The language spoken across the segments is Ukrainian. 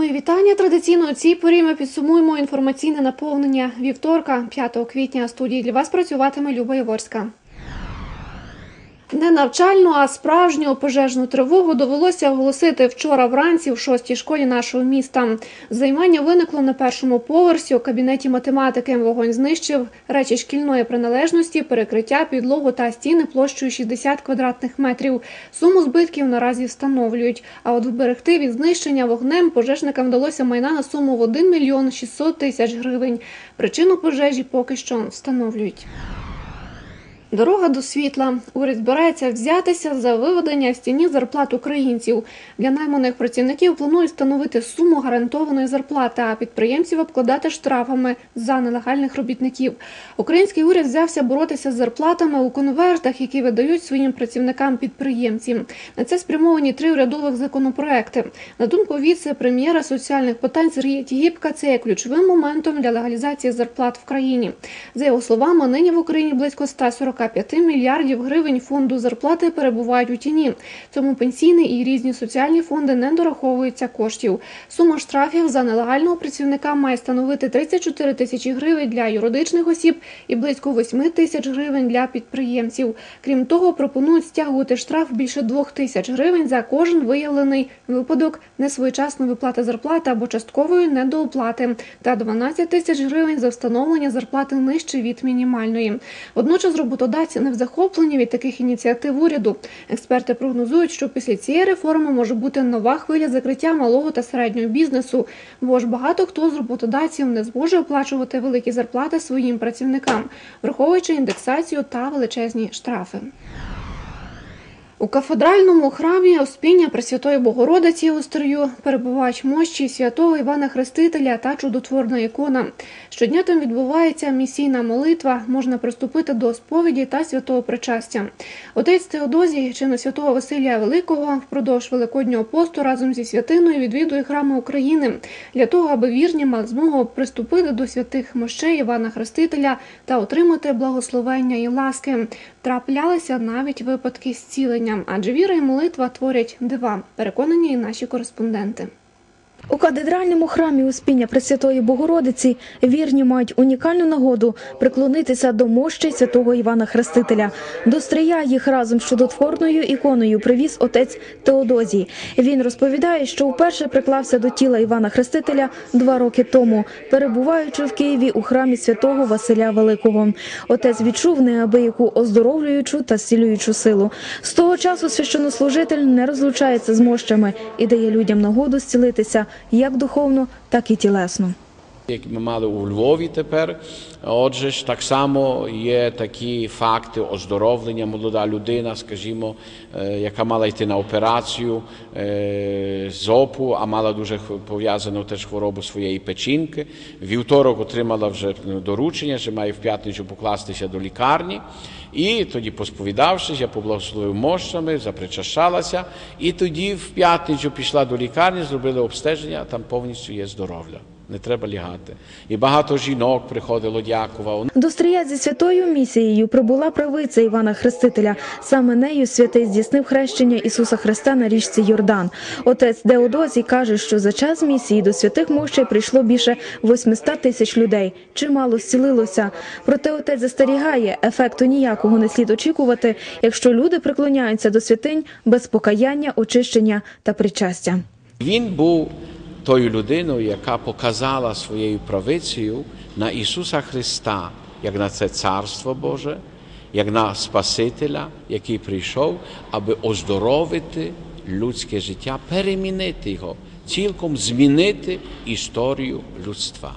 Мої вітання. Традиційно у цій порі ми підсумуємо інформаційне наповнення вівторка, 5 квітня. Студії для вас працюватиме Люба Яворська. Не навчальну, а справжню пожежну тривогу довелося оголосити вчора вранці в шостій школі нашого міста. Займання виникло на першому поверсі у кабінеті математики. Вогонь знищив речі шкільної приналежності, перекриття, підлогу та стіни площею 60 квадратних метрів. Суму збитків наразі встановлюють. А от вберегти від знищення вогнем пожежникам вдалося майна на суму в 1 мільйон 600 тисяч гривень. Причину пожежі поки що встановлюють. Дорога до світла. Уряд збирається взятися за виведення в стіні зарплат українців. Для найманих працівників планують встановити суму гарантованої зарплати, а підприємців обкладати штрафами за нелегальних робітників. Український уряд взявся боротися з зарплатами у конвертах, які видають своїм працівникам підприємці. На це спрямовані три урядових законопроекти. На думку віце-прем'єра соціальних питань Сергія Тігіпка, це є ключовим моментом для легалізації зарплат в країні. За його словами, нині в Україні близько 140 45 мільярдів гривень фонду зарплати перебувають у тіні. Цьому пенсійний і різні соціальні фонди не дораховуються коштів. Сума штрафів за нелегального працівника має становити 34 тисячі гривень для юридичних осіб і близько 8 тисяч гривень для підприємців. Крім того, пропонують стягувати штраф більше 2 тисяч гривень за кожен виявлений випадок несвоєчасної виплати зарплати або часткової недооплати та 12 тисяч гривень за встановлення зарплати нижче від мінімальної. Водночас роботодавці не в захопленні від таких ініціатив уряду. Експерти прогнозують, що після цієї реформи може бути нова хвиля закриття малого та середнього бізнесу, бо ж багато хто з роботодавців не зможе оплачувати великі зарплати своїм працівникам, враховуючи індексацію та величезні штрафи. У кафедральному храмі Успіння Пресвятої Богородиці у Стрию перебувають мощі святого Івана Хрестителя та чудотворна ікона. Щодня там відбувається місійна молитва, можна приступити до сповіді та святого причастя. Отець Теодозій, чину святого Василія Великого, впродовж Великоднього посту разом зі святиною відвідує храми України для того, аби вірні мали змогу приступити до святих мощей Івана Хрестителя та отримати благословення і ласки. Траплялися навіть випадки зцілення, адже віра і молитва творять дива, переконані і наші кореспонденти. У катедральному храмі Успіння Пресвятої Богородиці вірні мають унікальну нагоду приклонитися до мощей святого Івана Хрестителя. До стрия їх разом з чудотворною іконою привіз отець Теодозій. Він розповідає, що вперше приклався до тіла Ікона Хрестителя два роки тому, перебуваючи в Києві у храмі святого Василя Великого. Отець відчув неабияку оздоровлюючу та зцілюючу силу. З того часу священнослужитель не розлучається з мощами і дає людям нагоду зцілитися як духовно, так і тілесно. Як ми мали у Львові тепер, отже ж так само є такі факти оздоровлення. Молода людина, скажімо, е, яка мала йти на операцію е, з опу, а мала дуже пов'язану теж хворобу своєї печінки. Вівторок отримала вже доручення, що має в п'ятницю покластися до лікарні. І тоді, посповідавшись, я поблагословив мощами, запричащалася, і тоді в п'ятницю пішла до лікарні, зробили обстеження, а там повністю є здоров'я. Не треба лягати. І багато жінок приходило, дякував. До стрія зі святою місією прибула правиця Івана Хрестителя. Саме нею святий здійснив хрещення Ісуса Христа на річці Йордан. Отець Деодозій каже, що за час місії до святих мощей прийшло більше 800 тисяч людей. Чимало зцілилося. Проте отець застерігає, ефекту ніякого не слід очікувати, якщо люди приклоняються до святинь без покаяння, очищення та причастя. Він був тою людиною, яка показала своєю правицею на Ісуса Христа, як на це Царство Боже, як на Спасителя, який прийшов, аби оздоровити людське життя, перемінити його, цілком змінити історію людства.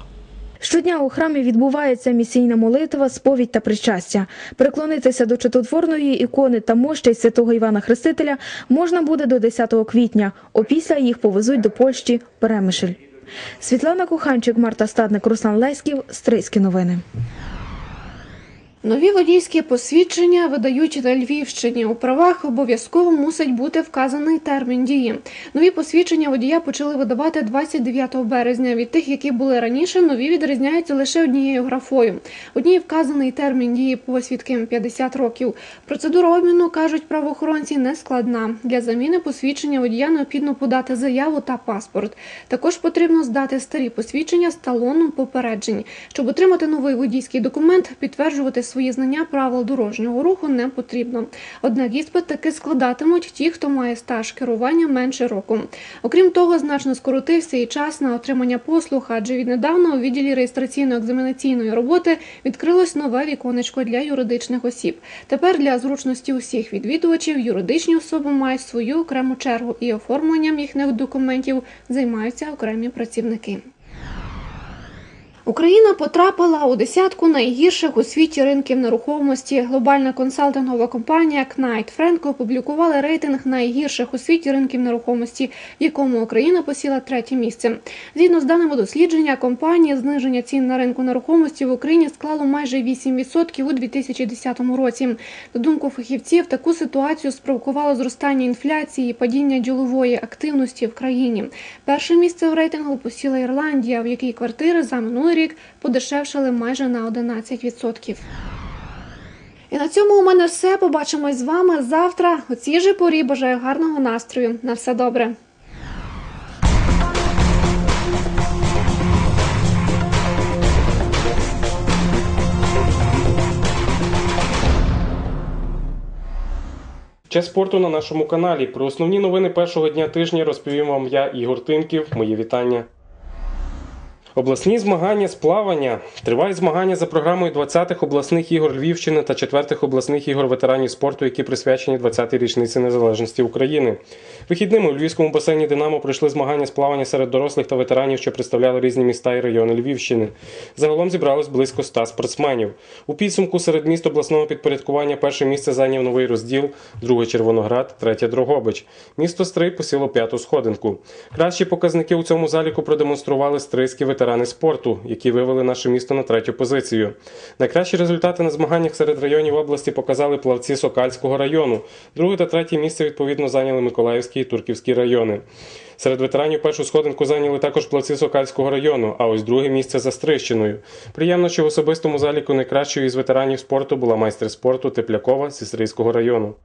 Щодня у храмі відбувається місійна молитва, сповідь та причастя. Приклонитися до чудотворної ікони та мощей святого Івана Хрестителя можна буде до 10 квітня. Опісля їх повезуть до Польщі Перемишль. Світлана Куханчик, Марта Стадник, Руслан Леськів. Стрийські новини. Нові водійські посвідчення видають на Львівщині. У правах обов'язково мусить бути вказаний термін дії. Нові посвідчення водія почали видавати 29 березня. Від тих, які були раніше, нові відрізняються лише однією графою. Одній вказаний термін дії посвідки 50 років. Процедура обміну кажуть правоохоронці не складна. Для заміни посвідчення водія необхідно подати заяву та паспорт. Також потрібно здати старі посвідчення з талоном попереджень. Щоб отримати новий водійський документ, підтверджувати свої знання правил дорожнього руху не потрібно. Однак іспит таки складатимуть ті, хто має стаж керування менше року. Окрім того, значно скоротився і час на отримання послуг, адже віднедавна у відділі реєстраційно-екзаменаційної роботи відкрилось нове віконечко для юридичних осіб. Тепер для зручності усіх відвідувачів юридичні особи мають свою окрему чергу і оформленням їхніх документів займаються окремі працівники. Україна потрапила у десятку найгірших у світі ринків нерухомості. Глобальна консалтингова компанія Knight Frank опублікувала рейтинг найгірших у світі ринків нерухомості, в якому Україна посіла третє місце. Згідно з даними дослідження компанії, зниження цін на ринку нерухомості в Україні склало майже 8% у 2010 році. На думку фахівців, таку ситуацію спровокувало зростання інфляції і падіння ділової активності в країні. Перше місце в рейтингу посіла Ірландія, в якій квартири за минулий рік подешевшали майже на 11%. І на цьому у мене все. Побачимось з вами завтра. У цій же порі бажаю гарного настрою. На все добре. Час спорту на нашому каналі. Про основні новини першого дня тижня розповім вам я, Ігор Тимків. Мої вітання. Обласні змагання з плавання тривають змагання за програмою 20-х обласних ігор Львівщини та 4-х обласних ігор ветеранів спорту, які присвячені 20-й річниці незалежності України. Вихідними у Львівському басейні Динамо пройшли змагання з плавання серед дорослих та ветеранів, що представляли різні міста і райони Львівщини. Загалом зібралось близько 100 спортсменів. У підсумку серед міст обласного підпорядкування перше місце зайняв новий розділ, друге Червоноград, третє Дрогобич. Місто Стрий посіло п'яту сходинку. Кращі показники у цьому заліку продемонстрували стрийські ветерани спорту, які вивели наше місто на третю позицію. Найкращі результати на змаганнях серед районів області показали плавці Сокальського району. Друге та третє місце відповідно зайняли Миколаївський і Турківський райони. Серед ветеранів першу сходинку зайняли також плавці Сокальського району, а ось друге місце за Стрищиною. Приємно, що в особистому заліку найкращою із ветеранів спорту була майстер спорту Теплякова Сістрийського району.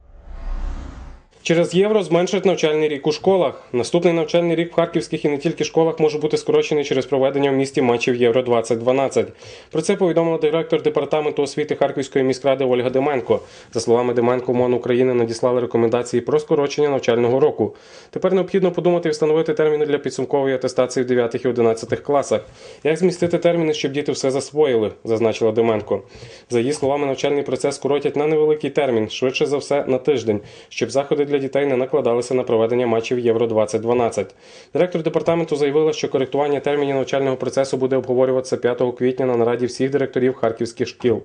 Через євро зменшать навчальний рік у школах. Наступний навчальний рік в харківських і не тільки школах може бути скорочений через проведення в місті матчів Євро 2012. Про це повідомила директор департаменту освіти Харківської міськради Ольга Деменко. За словами Деменко, МОН України надіслали рекомендації про скорочення навчального року. Тепер необхідно подумати і встановити терміни для підсумкової атестації в 9 і 11 класах. Як змістити терміни, щоб діти все засвоїли, зазначила Деменко. За її словами, навчальний процес скоротять на невеликий термін, швидше за все на тиждень, щоб заходи для дітей не накладалися на проведення матчів Євро 2012. Директор департаменту заявила, що коректування термінів навчального процесу буде обговорюватися 5 квітня на нараді всіх директорів харківських шкіл.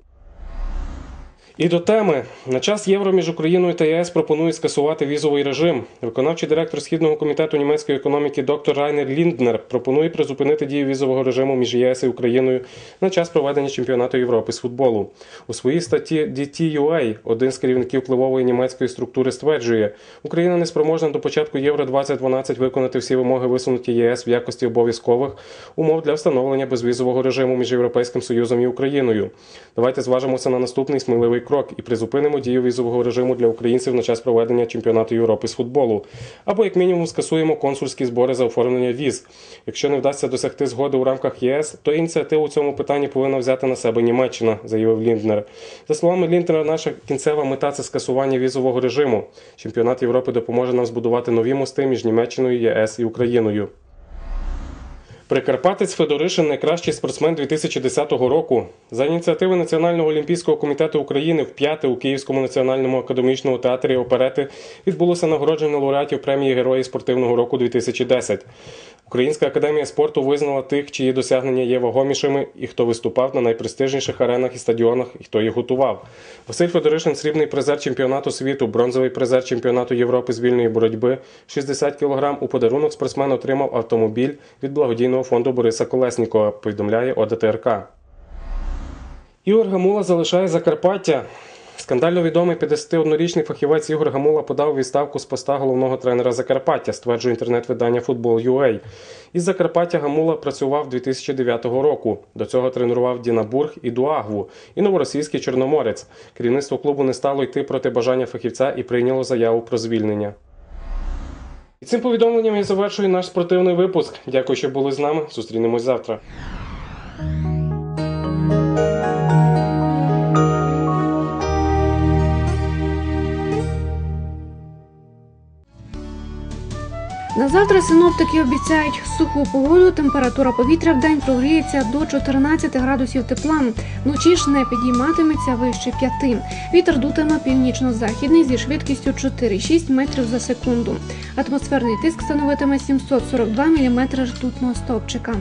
І до теми на час євро між Україною та ЄС пропонують скасувати візовий режим. Виконавчий директор східного комітету німецької економіки доктор Райнер Лінднер пропонує призупинити дію візового режиму між ЄС і Україною на час проведення чемпіонату Європи з футболу. У своїй статті DTUA один з керівників впливової німецької структури стверджує, Україна не спроможна до початку Євро 2012 виконати всі вимоги, висунуті ЄС в якості обов'язкових умов для встановлення безвізового режиму між Європейським Союзом і Україною. Давайте зважимося на наступний сміливий крок і призупинимо дію візового режиму для українців на час проведення чемпіонату Європи з футболу, або як мінімум скасуємо консульські збори за оформлення віз. Якщо не вдасться досягти згоди у рамках ЄС, то ініціативу у цьому питанні повинна взяти на себе Німеччина, заявив Лінднер. За словами Лінднера, наша кінцева мета це скасування візового режиму. Чемпіонат Європи допоможе нам збудувати нові мости між Німеччиною, ЄС і Україною. Прикарпатець Федоришин найкращий спортсмен 2010 року. За ініціативи Національного олімпійського комітету України в п'яте у Київському національному академічному театрі оперети відбулося нагородження лауреатів премії Герої спортивного року 2010. Українська академія спорту визнала тих, чиї досягнення є вагомішими, і хто виступав на найпрестижніших аренах і стадіонах, і хто їх готував. Василь Федоришин срібний призер чемпіонату світу, бронзовий призер чемпіонату Європи з вільної боротьби, 60 кг. У подарунок спортсмен отримав автомобіль від благодійного фонду Бориса Колеснікова, повідомляє ОДТРК. Ігор Гамула залишає Закарпаття. Скандально відомий 51-річний фахівець Ігор Гамула подав відставку з поста головного тренера Закарпаття, стверджує інтернет-видання Football.ua. Із Закарпаття Гамула працював 2009 року. До цього тренував Дінабург і Дуагву і новоросійський Чорноморець. Керівництво клубу не стало йти проти бажання фахівця і прийняло заяву про звільнення. І цим повідомленням я завершую наш спортивний випуск. Дякую, що були з нами. Зустрінемось завтра. На завтра синоптики обіцяють суху погоду. Температура повітря в день прогріється до 14 градусів тепла. Вночі ж не підійматиметься вище 5. Вітер дутиме північно-західний зі швидкістю 4-6 метрів за секунду. Атмосферний тиск становитиме 742 мм ртутного стовпчика.